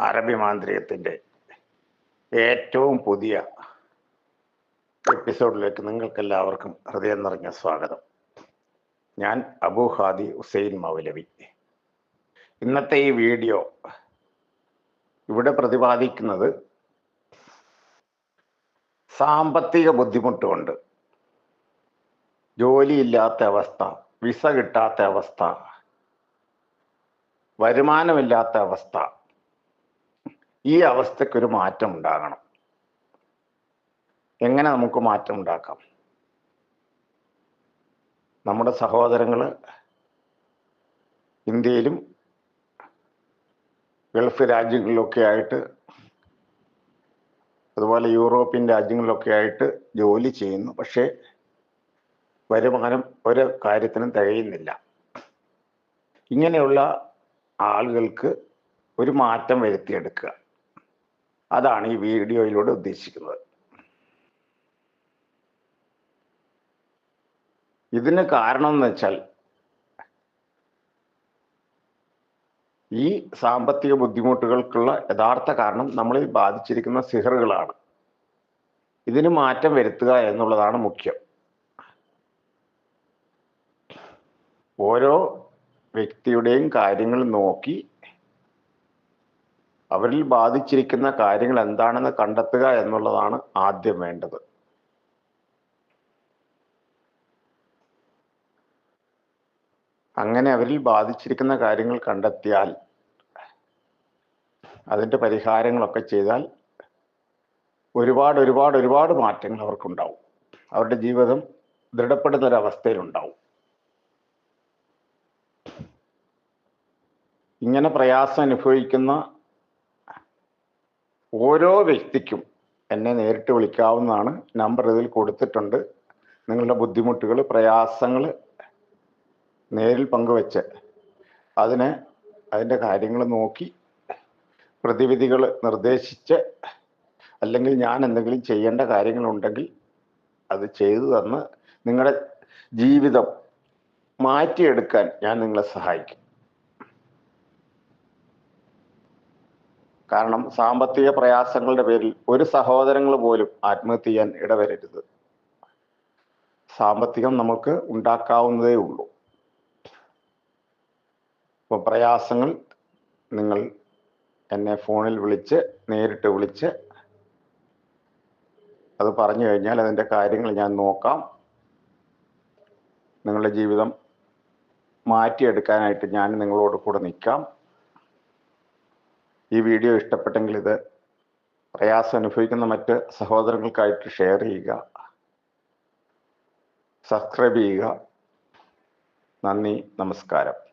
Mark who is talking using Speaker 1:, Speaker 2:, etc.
Speaker 1: അറബി മാന്ത്രികത്തിന്റെ ഏറ്റവും പുതിയ എപ്പിസോഡിലേക്ക് നിങ്ങൾക്കെല്ലാവർക്കും ഹൃദയം നിറഞ്ഞ സ്വാഗതം. ഞാൻ അബു ഹാദി ഹുസൈൻ മൗലവി. ഇന്നത്തെ ഈ വീഡിയോ ഇവിടെ പ്രതിപാദിക്കുന്നത് സാമ്പത്തിക ബുദ്ധിമുട്ടുകൊണ്ട്. ജോലിയില്ലാത്ത അവസ്ഥ വിസ കിട്ടാത്ത അവസ്ഥ വരുമാനമില്ലാത്ത അവസ്ഥ ഈ അവസ്ഥക്കൊരു മാറ്റം ഉണ്ടാകണം. എങ്ങനെ നമുക്ക് മാറ്റം ഉണ്ടാക്കാം? നമ്മുടെ സഹോദരങ്ങൾ ഇന്ത്യയിലും ഗൾഫ് രാജ്യങ്ങളിലൊക്കെ ആയിട്ട് അതുപോലെ യൂറോപ്യൻ രാജ്യങ്ങളിലൊക്കെ ആയിട്ട് ജോലി ചെയ്യുന്നു. പക്ഷേ വരുമാനം ഒരു കാര്യത്തിനും തികയുന്നില്ല. ഇങ്ങനെയുള്ള ആളുകൾക്ക് ഒരു മാറ്റം വരുത്തിയെടുക്കുക. അതാണ് ഈ വീഡിയോയിലൂടെ ഉദ്ദേശിക്കുന്നത്. ഇതിന് കാരണം എന്ന് വെച്ചാൽ ഈ സാമ്പത്തിക ബുദ്ധിമുട്ടുകൾക്കുള്ള യഥാർത്ഥ കാരണം നമ്മളിൽ ബാധിച്ചിരിക്കുന്ന സിഹറുകളാണ്. ഇതിന് മാറ്റം വരുത്തുക എന്നുള്ളതാണ് മുഖ്യം. ഓരോ വ്യക്തിയുടെയും കാര്യങ്ങൾ നോക്കി അവരിൽ ബാധിച്ചിരിക്കുന്ന കാര്യങ്ങൾ എന്താണെന്ന് കണ്ടെത്തുക എന്നുള്ളതാണ് ആദ്യം വേണ്ടത്. അങ്ങനെ അവരിൽ ബാധിച്ചിരിക്കുന്ന കാര്യങ്ങൾ കണ്ടെത്തിയാൽ അതിന്റെ പരിഹാരങ്ങളൊക്കെ ചെയ്താൽ ഒരുപാട് ഒരുപാട് ഒരുപാട് മാറ്റങ്ങൾ അവർക്കുണ്ടാവും. അവരുടെ ജീവിതം ദൃഢപ്പെടുന്ന ഒരവസ്ഥയിലുണ്ടാവും ഇങ്ങനെ പ്രയാസം അനുഭവിക്കുന്ന ഓരോ വ്യക്തിക്കും എന്നെ നേരിട്ട് വിളിക്കാവുന്നതാണ്. നമ്പർ ഇതിൽ കൊടുത്തിട്ടുണ്ട്. നിങ്ങളുടെ ബുദ്ധിമുട്ടുകൾ പ്രയാസങ്ങൾ നേരിൽ പങ്കുവെച്ച് അതിന് അതിന്റെ കാര്യങ്ങൾ നോക്കി പ്രതിവിധികൾ നിർദ്ദേശിച്ച് അല്ലെങ്കിൽ ഞാൻ എന്തെങ്കിലും ചെയ്യേണ്ട കാര്യങ്ങളുണ്ടെങ്കിൽ അത് ചെയ്തു തന്ന് നിങ്ങളുടെ ജീവിതം മാറ്റിയെടുക്കാൻ ഞാൻ നിങ്ങളെ സഹായിക്കും. കാരണം സാമ്പത്തിക പ്രയാസങ്ങളുടെ പേരിൽ ഒരു സഹോദരങ്ങൾ പോലും ആത്മഹത്യ ചെയ്യാൻ ഇടവരരുത്. സാമ്പത്തികം നമുക്ക് ഉണ്ടാക്കാവുന്നതേ ഉള്ളൂ. അപ്പോൾ പ്രയാസങ്ങൾ നിങ്ങൾ എന്നെ ഫോണിൽ വിളിച്ച് നേരിട്ട് വിളിച്ച് അത് പറഞ്ഞു കഴിഞ്ഞാൽ അതിന്റെ കാര്യങ്ങൾ ഞാൻ നോക്കാം. നിങ്ങളുടെ ജീവിതം മാറ്റിയെടുക്കാനായിട്ട് ഞാൻ നിങ്ങളോട് കൂടെ നിൽക്കാം. ഈ വീഡിയോ ഇഷ്ടപ്പെട്ടെങ്കിൽ ഇത് പ്രയാസം അനുഭവിക്കുന്ന മറ്റ് സഹോദരങ്ങൾക്കായിട്ട് ഷെയർ ചെയ്യുക. സബ്സ്ക്രൈബ് ചെയ്യുക. നന്ദി നമസ്കാരം.